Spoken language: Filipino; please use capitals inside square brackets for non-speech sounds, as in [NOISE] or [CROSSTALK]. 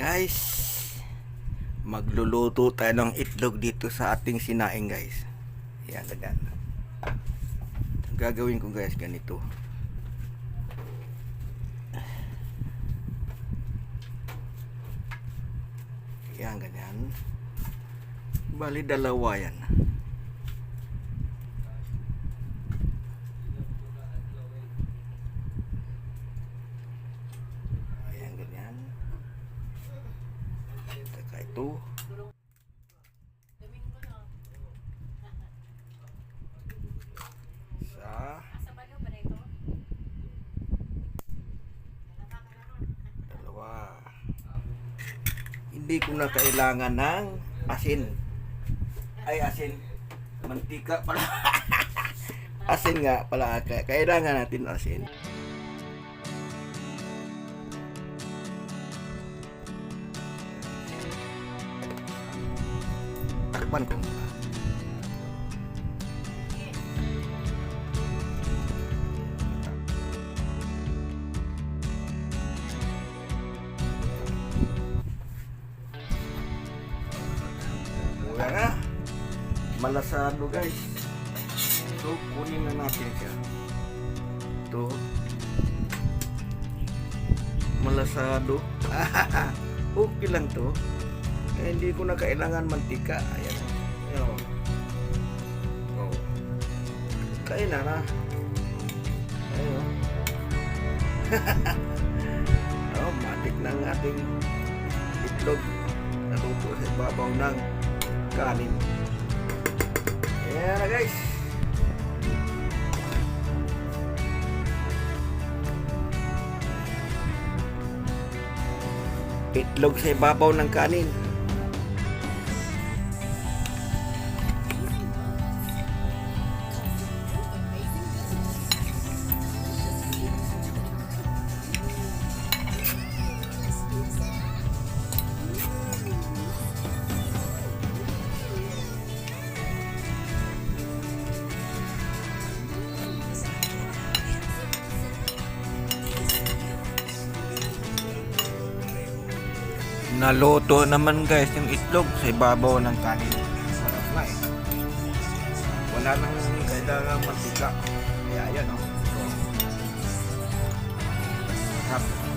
guys Magluluto tayo ng itlog dito sa ating sinaing guys. Yan ganyan. Ang Gagawin ko guys ganito. Yan ganyan. Bali dalawa yan Ayan, ganyan. Saka ito. Isa. Dalawa. Hindi ko na kailangan ng asin. Ay, asin. Mantika pala. [LAUGHS] asin nga pala. Kailangan natin asin. Takpan ko. Malasado guys. So, kunin na natin siya. Ito. Malasado. [LAUGHS] okay lang to. Eh, hindi ko na kailangan mantika. Ayan. Ayan. Oh. Kain na na. Ayan. [LAUGHS] oh, matik na ang ating itlog. Naluto sa ibabaw ng kanin. Guys. Itlog sa ibabaw ng kanin. Naluto naman guys yung itlog sa ibabaw ng kanin. Sarap. Wala nang kailangan mantika. Kaya yan oh. Sarap.